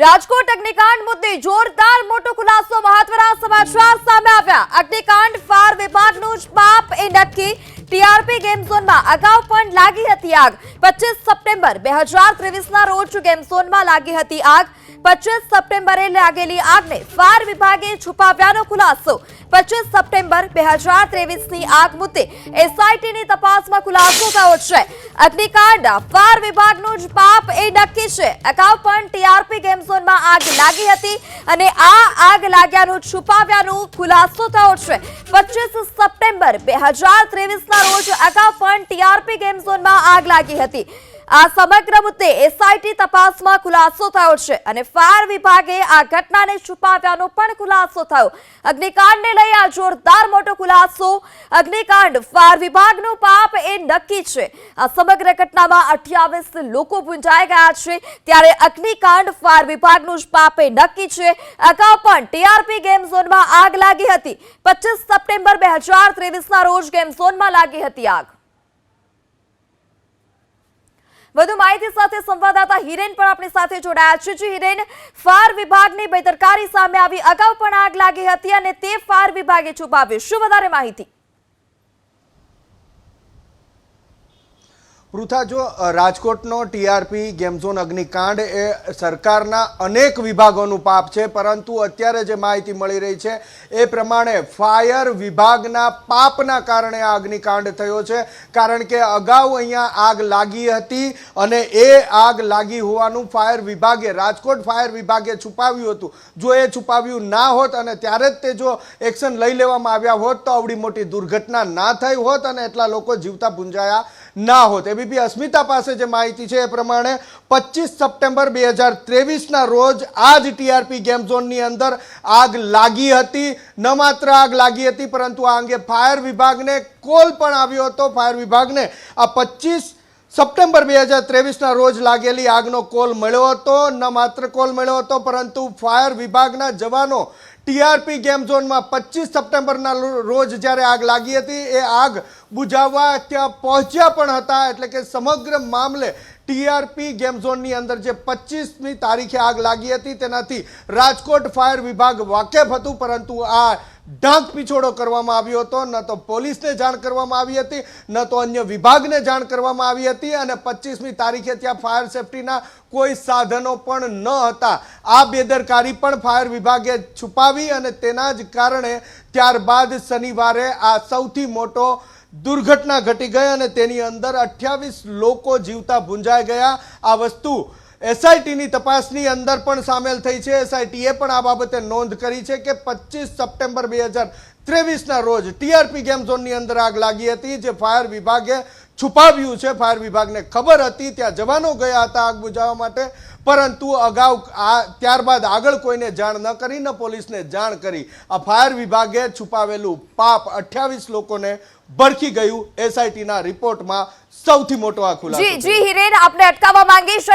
રાજકોટ અગ્નિકાંડ મુદ્દે જોરદાર મોટો ખુલાસો, મહત્વના સમાચાર સામે આવ્યા. અગ્નિકાંડ ફાયર વિભાગનું જ પાપ એ નક્કી. ટીઆરપી ગેમ ઝોનમાં અગાઉ પણ લાગી હતી આગ. પચીસ સપ્ટેમ્બર બે હજાર રોજ ગેમ ઝોનમાં લાગી હતી આગ. પચીસ સપ્ટેમ્બરે લાગેલી આગને ફાયર વિભાગે છુપાવ્યાનો ખુલાસો. પચીસ સપ્ટેમ્બર બે હજાર ત્રેવીસની આગ મુદ્દે એસઆઈટીની તપાસમાં ખુલાસો થયો છે. અગ્નિકાંડ, ફાયર વિભાગનું જ પાપ એ નક્કી છે. અગાઉ પણ ટીઆરપી ગેમ ઝોનમાં આગ લાગી હતી અને આ આગ લાગ્યાનું છુપાવ્યાનું ખુલાસો થયો છે. પચીસ સપ્ટેમ્બર બે હજાર ત્રેવીસના રોજ અગાઉ પણ ટીઆરપી ગેમ ઝોનમાં આગ લાગી હતી. આ સમગ્ર મુદ્દે એસઆઈટી તપાસમાં ખુલાસો થયો છે અને ફાયર વિભાગે આ ઘટનાને છુપાવ્યાનો પણ ખુલાસો થયો. અગ્નિકાંડને લઈ આ જોરદાર મોટો ખુલાસો. અગ્નિકાંડ ફાયર વિભાગનું પાપ એ નક્કી છે. આ સમગ્ર ઘટનામાં અઠ્યાવીસ લોકો પૂંજાઈ ગયા છે. ત્યારે અગ્નિકાંડ ફાયર વિભાગનું જ પાપ એ નક્કી છે. અગાઉ પણ ટીઆરપી ગેમ ઝોનમાં આગ લાગી હતી. પચીસ સપ્ટેમ્બર બે હજાર ત્રેવીસના રોજ ગેમ ઝોનમાં લાગી હતી આગ. વધુ માહિતી સાથે સંવાદદાતા હિરેન પણ આપણી સાથે જોડાયા છે. જી હિરેન ફાયર વિભાગની બેદરકારી સામે આવી. અગાઉ પણ આગ લાગી હતી અને તે ફાયર વિભાગે છુપાવ્યું. શું વધારે માહિતી? પૃથા, જો રાજકોટનો ટીઆરપી, ગેમઝોન, અગ્નિકાંડ એ સરકારના અનેક વિભાગોનું પાપ છે, પરંતુ અત્યારે જે માહિતી મળી રહી છે, એ પ્રમાણે ફાયર વિભાગના પાપના કારણે આ અગ્નિકાંડ થયો છે. કારણ કે અગાઉ અહીંયા આગ લાગી હતી અને એ આગ લાગી હોવાનું ફાયર વિભાગે, રાજકોટ ફાયર વિભાગે છુપાવ્યું હતું. જો એ છુપાવ્યું ના હોત અને ત્યારે જ તે જો એક્શન લઈ લેવામાં આવ્યા હોત, તો આવડી મોટી દુર્ઘટના ના થઈ હોત અને એટલા લોકો જીવતા પૂંજાયા ના હોત. એબીપી અસ્મિતા પાસે જે માહિતી છે એ પ્રમાણે પચીસ સપ્ટેમ્બર બે હજાર ત્રેવીસના રોજ આ જ ટીઆરપી ગેમ ઝોનની અંદર આગ લાગી હતી. ન માત્ર આગ લાગી હતી, પરંતુ આ અંગે ફાયર વિભાગને કોલ પણ આવ્યો હતો. ફાયર વિભાગને આ પચીસ સપ્ટેમ્બર બે હજાર ત્રેવીસના રોજ લાગેલી આગનો કોલ મળ્યો હતો. ન માત્ર કોલ મળ્યો હતો, પરંતુ ફાયર વિભાગના જવાનો ટીઆરપી ગેમ ઝોનમાં પચીસ સપ્ટેમ્બરના રોજ જ્યારે આગ લાગી હતી, એ આગ બુઝાવવા ત્યાં પહોંચ્યા પણ હતા. એટલે કે સમગ્ર મામલે ટીઆરપી ગેમ ઝોનની અંદર જે પચીસમી તારીખે આગ લાગી હતી, તેનાથી રાજકોટ ફાયર વિભાગ વાકેફ હતું, પરંતુ આ ઢાંક પીછોડો કરવામાં આવ્યો હતો. ન તો પોલીસને જાણ કરવામાં આવી હતી, ન તો અન્ય વિભાગને જાણ કરવામાં આવી હતી અને પચીસમી તારીખે ત્યાં ફાયર સેફટીના કોઈ સાધનો પણ ન હતા. આ બેદરકારી પણ ફાયર વિભાગે છુપાવી અને તેના જ કારણે ત્યારબાદ શનિવારે આ સૌથી મોટો દુર્ઘટના ઘટી ગઈ અને તેની અંદર અઠ્યાવીસ લોકો જીવતા ભૂંજાઈ ગયા. આ વસ્તુ એસઆઈટીની તપાસની અંદર પણ સામેલ થઈ છે. એસઆઈટીએ પણ આ બાબતે નોંધ કરી છે કે પચીસ સપ્ટેમ્બર બે હજાર ત્રેવીસના રોજ ટીઆરપી ગેમ ઝોનની અંદર આગ લાગી હતી જે ફાયર વિભાગે છુપાવ્યું છે. ફાયર વિભાગને ખબર હતી ત્યાં જવાનો ગયા હતા આગ બુઝાવવા માટે પરંતુ અગાઉ આ ત્યારબાદ આગળ કોઈને જાણ ન કરી ન પોલીસને જાણ કરી. આ ફાયર વિભાગે છુપાવેલું પાપ અઠ્યાવીસ લોકોને ભરખી ગયું. એસઆઈટીના રિપોર્ટમાં સૌથી મોટો આ ખુલાસો જી જી હિરેન આપણે અટકાવવા માંગીશ.